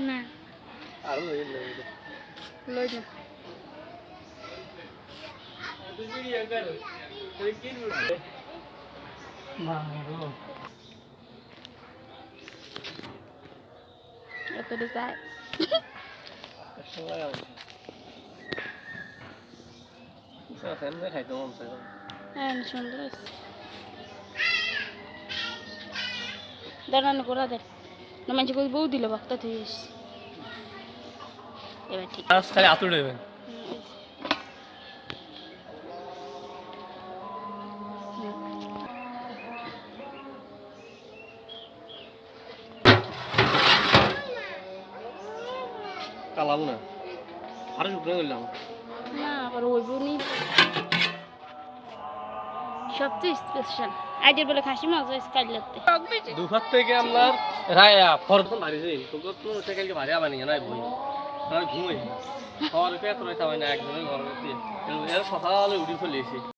না। আরও লই লই লই না মারো এতটুকু চাই সময় আছে সেন খাইতে মন চাই হ্যাঁ সুন্দর আছে দাঁড়ানো করা দেন না মানুষ কই বউ দিল বাক্তা তুই এসছি এবার ঠিক। আজ খালি আতুড় দেবেন। কালাম না। আরও শুকনো করলাম। না আবার ওই নি সবচেয়ে স্পেশাল আজের বলে খাসি মাছ হয়েছে কাটলাতে দুপুর থেকে আপনার রায়া ফরতন মারি যাই তোকে তো সেকালকে মারি আবার নিয়ে নাই বই ঘুমাই খাওয়ার পেয়ে রয়েছে আমার না একজনের ঘর সকালে উঠে এসে।